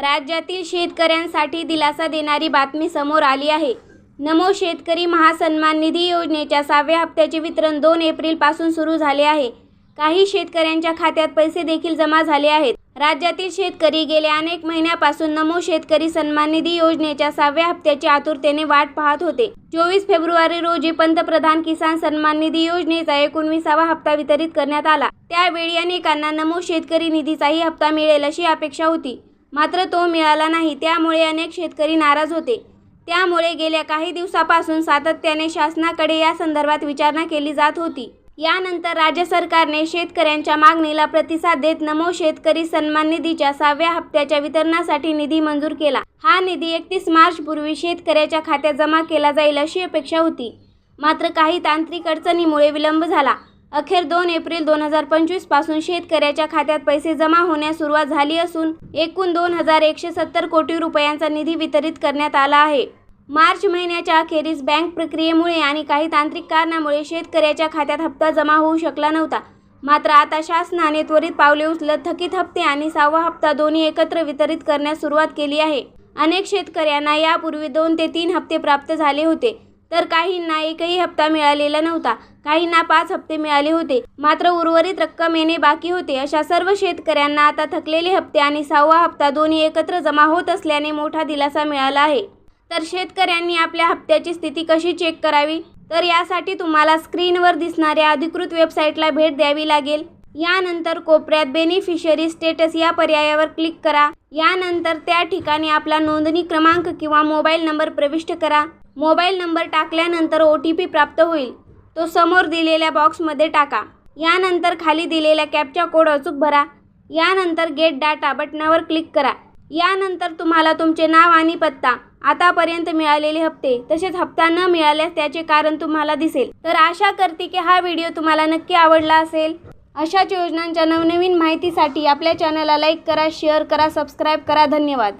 राज्यातील शेतकऱ्यांसाठी दिलासा देणारी बातमी समोर आली आहे. नमो शेतकरी महासन्मान निधी योजनेच्या सहाव्या हप्त्याचे वितरण दोन एप्रिलपासून सुरू झाले आहे. काही शेतकऱ्यांच्या खात्यात पैसे देखील जमा झाले आहेत. राज्यातील शेतकरी गेल्या अनेक महिन्यापासून नमो शेतकरी सन्मान निधी योजनेच्या सहाव्या हप्त्याची आतुरतेने वाट पाहत होते. चोवीस फेब्रुवारी रोजी पंतप्रधान किसान सन्मान निधी योजनेचा एकोणविसावा हप्ता वितरित करण्यात आला. त्यावेळी अनेकांना नमो शेतकरी निधीचाही हप्ता मिळेल अशी अपेक्षा होती. मात्र तो मिळाला नाही. त्यामुळे अनेक शेतकरी नाराज होते. त्यामुळे गेल्या काही दिवसापासून सातत्याने शासनाकडे या संदर्भात विचारणा केली जात होती. यानंतर राज्य सरकारने शेतकऱ्यांच्या मागणीला प्रतिसाद देत नमो शेतकरी सन्मान निधीच्या सहाव्या हप्त्याच्या वितरणासाठी निधी मंजूर केला. हा निधी एकतीस मार्च पूर्वी शेतकऱ्याच्या खात्यात जमा केला जाईल अशी अपेक्षा होती. मात्र काही तांत्रिक अडचणीमुळे विलंब झाला. अखेर दोन एप्रिल दोन हजार पंचवीसपासून शेतकऱ्याच्या खात्यात पैसे जमा होण्यास सुरुवात झाली असून एकूण दोन हजार एकशे सत्तर कोटी रुपयांचा निधी वितरित करण्यात आला आहे. मार्च महिन्याच्या अखेरीस बँक प्रक्रियेमुळे आणि काही तांत्रिक कारणामुळे शेतकऱ्याच्या खात्यात हप्ता जमा होऊ शकला नव्हता. मात्र आता शासनाने त्वरित पावले उचलत थकीत हप्ते आणि सहावा हप्ता दोन्ही एकत्र वितरित करण्यास सुरुवात केली आहे. अनेक शेतकऱ्यांना यापूर्वी दोन ते तीन हप्ते प्राप्त झाले होते. तर काहींना एकही हप्ता मिळालेला नव्हता. काहींना पाच हप्ते मिळाले होते. मात्र उर्वरित रक्कम येणे बाकी होते. अशा सर्व शेतकऱ्यांना आता थकलेले हप्ते आणि सहावा हप्ता दोन्ही एकत्र जमा होत असल्याने मोठा दिलासा मिळाला आहे. तर शेतकऱ्यांनी आपल्या हप्त्याची स्थिती कशी चेक करावी? तर यासाठी तुम्हाला स्क्रीनवर दिसणाऱ्या अधिकृत वेबसाईटला भेट द्यावी लागेल. यानंतर कोपऱ्यात बेनिफिशरी स्टेटस या पर्यायावर क्लिक करा. यानंतर त्या ठिकाणी आपला नोंदणी क्रमांक किंवा मोबाईल नंबर प्रविष्ट करा. मोबाईल नंबर टाकल्यानंतर ओ टी पी प्राप्त होईल. तो समोर दिलेल्या बॉक्समध्ये टाका. यानंतर खाली दिलेला कॅपचा कोड अचूक भरा. यानंतर गेट डाटा बटनावर क्लिक करा. यानंतर तुम्हाला तुमचे नाव आणि पत्ता आतापर्यंत मिळालेले हप्ते तसेच हप्ता न मिळाल्यास त्याचे कारण तुम्हाला दिसेल. तर आशा करते की हा व्हिडिओ तुम्हाला नक्की आवडला असेल. अशाच योजनांच्या नवनवीन माहितीसाठी आपल्या चॅनलला लाईक करा शेअर करा सबस्क्राईब करा. धन्यवाद.